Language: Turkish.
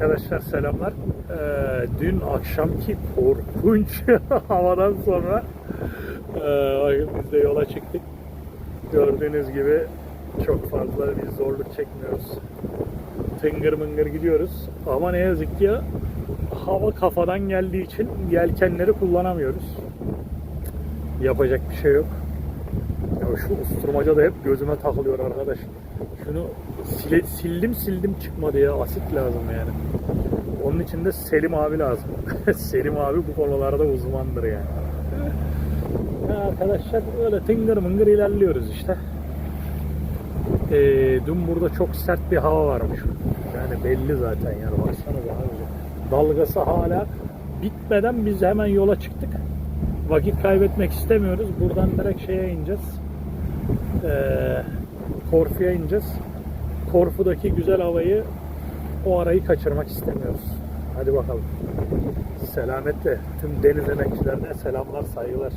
Arkadaşlar selamlar. Ee, dün akşamki korkunç havadan sonra e, biz de yola çıktık. Gördüğünüz gibi çok fazla bir zorluk çekmiyoruz. Tıngır mıngır gidiyoruz. Ama ne yazık ki hava kafadan geldiği için yelkenleri kullanamıyoruz. Yapacak bir şey yok. Ya şu usturmaca da hep gözüme takılıyor arkadaş. Şunu sile- sildim sildim çıkmadı ya. Asit lazım yani. Onun için de Selim abi lazım. Selim abi bu konularda uzmandır yani. Ya arkadaşlar öyle tıngır mıngır ilerliyoruz işte. Ee, dün burada çok sert bir hava varmış. Yani belli zaten yani baksanıza abi. Dalgası hala bitmeden biz hemen yola çıktık. Vakit kaybetmek istemiyoruz. Buradan direkt şeye ineceğiz. Ee, Korfu'ya ineceğiz. Korfu'daki güzel havayı o arayı kaçırmak istemiyoruz. Hadi bakalım. Selametle tüm deniz emekçilerine selamlar, saygılar.